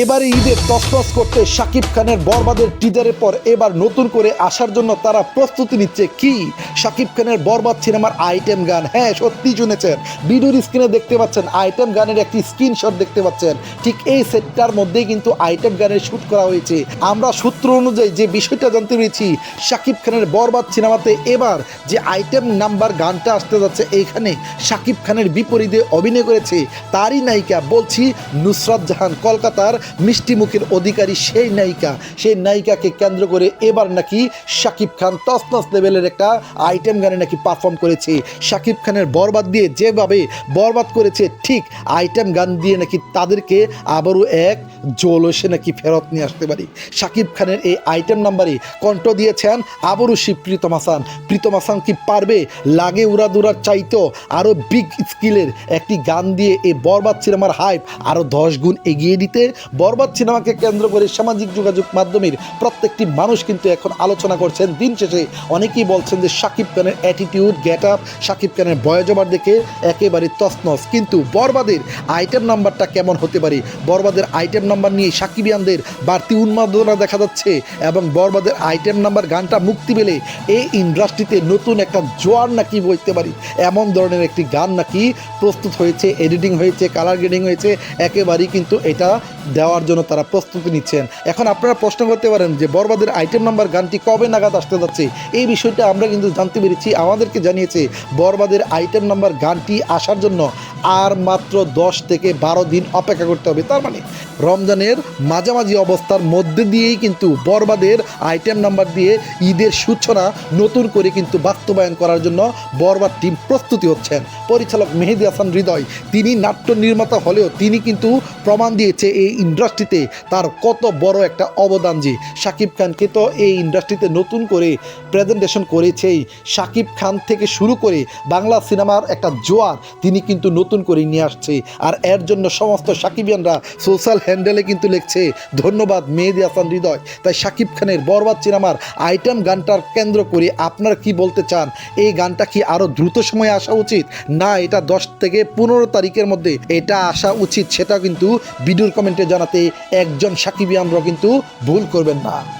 এবারে ঈদের তসতস করতে শাকিব খানের বরবাদের টিজারের পর এবার নতুন করে আসার জন্য তারা প্রস্তুতি নিচ্ছে কি? শাকিব খানের বরবাদ সিনেমার আইটেম গান। হ্যাঁ সত্যি শুনেছেন। ভিডিওর স্ক্রিনে দেখতে পাচ্ছেন, আইটেম গানের একটি স্ক্রিনশট দেখতে পাচ্ছেন। ঠিক এই সেটটার মধ্যেই কিন্তু আইটেম গানের শ্যুট করা হয়েছে। আমরা সূত্র অনুযায়ী যে বিষয়টা জানতে পেরেছি, শাকিব খানের বরবাদ সিনেমাতে এবার যে আইটেম নাম্বার গানটা আসতে যাচ্ছে, এইখানে শাকিব খানের বিপরীতে অভিনয় করেছে তারই নায়িকা। বলছি নুসরাত জাহান, কলকাতার মিষ্টি মুখের অধিকারী সেই নায়িকা। সেই নায়িকাকে কেন্দ্র করে এবার নাকি শাকিব খান তসনস লেভেলের একটা আইটেম গানে নাকি পারফর্ম করেছে। শাকিব খানের বরবাদ দিয়ে যেভাবে বরবাদ করেছে, ঠিক আইটেম গান দিয়ে নাকি তাদেরকে আবারও এক জলসে নাকি ফেরত নিয়ে আসতে পারি। শাকিব খানের এই আইটেম নাম্বারে কণ্ঠ দিয়েছেন আবারও শিব প্রীতম হাসান। প্রীতম হাসান কি পারবে? লাগে উড়াদুরার চাইতো আরও বিগ স্কিলের একটি গান দিয়ে এই বরবাদ সিনেমার হাইপ আরও দশ গুণ এগিয়ে দিতে বরবাদ সিনেমাকে কেন্দ্র করে সামাজিক যোগাযোগ মাধ্যমের প্রত্যেকটি মানুষ কিন্তু এখন আলোচনা করছেন। দিন শেষে অনেকেই বলছেন যে শাকিব খানের অ্যাটিটিউড গেট আপ শাকিব খানের বয়জবার দেখে একেবারে তসনস কিন্তু বরবাদের আইটেম নাম্বারটা কেমন হতে পারে? বরবাদের আইটেম নাম্বার নিয়ে সাকিবিয়ানদের বাড়তি উন্মাদনা দেখা যাচ্ছে এবং বরবাদের আইটেম নাম্বার গানটা মুক্তি পেলে এই ইন্ডাস্ট্রিতে নতুন একটা জোয়ার নাকি বলতে পারি। এমন ধরনের একটি গান নাকি প্রস্তুত হয়েছে এডিটিং হয়েছে কালার গ্রেডিং হয়েছে, একেবারেই কিন্তু এটা দেওয়ার জন্য তারা প্রস্তুতি নিচ্ছেন। এখন আপনারা প্রশ্ন করতে পারেন যে, বরবাদের আইটেম নাম্বার গানটি কবে নাগাদ আসতে যাচ্ছে? এই বিষয়টা আমরা কিন্তু জানতে পেরেছি। আমাদেরকে জানিয়েছে, বরবাদের আইটেম নাম্বার গানটি আসার জন্য আর মাত্র দশ থেকে বারো দিন অপেক্ষা করতে হবে। তার মানে রমজানের মাঝামাঝি অবস্থার মধ্যে দিয়েই কিন্তু বরবাদের আইটেম নাম্বার দিয়ে ঈদের সূচনা নতুন করে কিন্তু বাস্তবায়ন করার জন্য বরবাদ টিম প্রস্তুতি হচ্ছেন। পরিচালক মেহেদি হাসান হৃদয়, তিনি নাট্য নির্মাতা হলেও তিনি কিন্তু প্রমাণ দিয়েছে এই ইন্ডাস্ট্রিতে তার কত বড় একটা অবদান যে শাকিব খানকে তো এই ইন্ডাস্ট্রিতে নতুন করে প্রেজেন্টেশন করেছেই। শাকিব খান থেকে শুরু করে বাংলা সিনেমার একটা জোয়ার তিনি কিন্তু নতুন করে নিয়ে আসছে। আর এর জন্য সমস্ত সাকিবিয়ানরা সোশ্যাল হ্যান্ডেলে কিন্তু লিখছে, ধন্যবাদ মেহেদি হাসান হৃদয়। তাই শাকিব খানের বরবাদ সিনেমার আইটেম গানটার কেন্দ্র করে আপনারা কি বলতে চান? এই গানটা কি আরও দ্রুত সময়ে আসা উচিত? না, এটা দশ থেকে পনেরো তারিখের মধ্যে এটা আসা উচিত সেটা কিন্তু ভিডিওর কমেন্টে জানাতে একজন সাকিবিয়ানরাও কিন্তু ভুল করবেন না।